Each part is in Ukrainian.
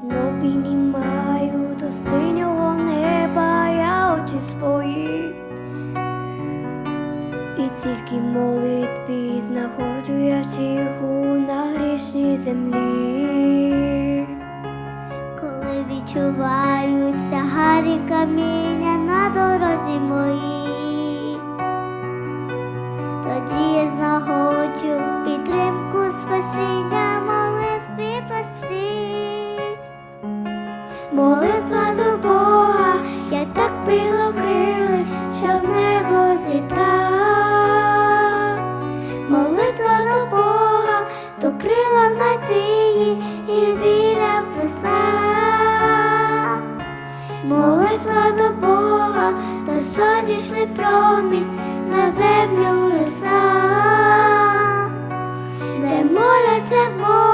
знов піднімаю до синього неба я очі свої. І тільки молитві знаходжу я втіху на грішній землі. Коли відчуваються гарі каміння Молитва до Бога, я так білокрили, що в небо зліта. Молитва до Бога, то крила надії і віра проста. Молитва до Бога, то сонячний промінь на землю роса. Де моляться двоє,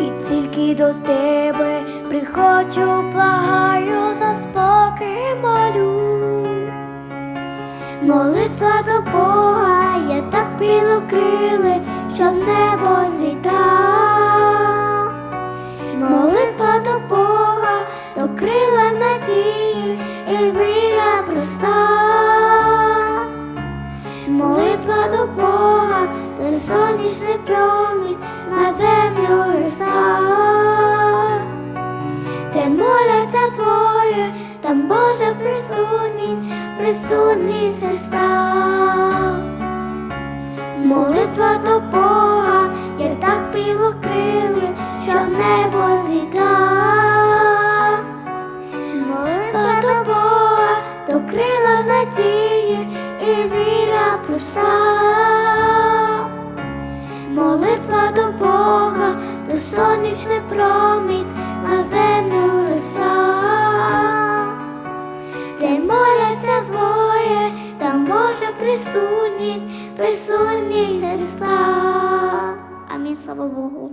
І тільки до тебе приходжу, благаю, за спокій молю. Молитва до Бога, я так білокрили, що небо зліта. Молитва до Бога, до крила надії і віра проста. Сонячний промінь на землю роса. Де моляться твоє, там Божа присутність, присутність Христа. Молитва до Бога, як так білокрили, що в небо зліта. Молитва до Бога, до крила надії і віра проста молитва до Бога, до сонячний промінь на землю роса, де моляться двоє, там Божа присутність, присутність Христа. Амінь слава Богу.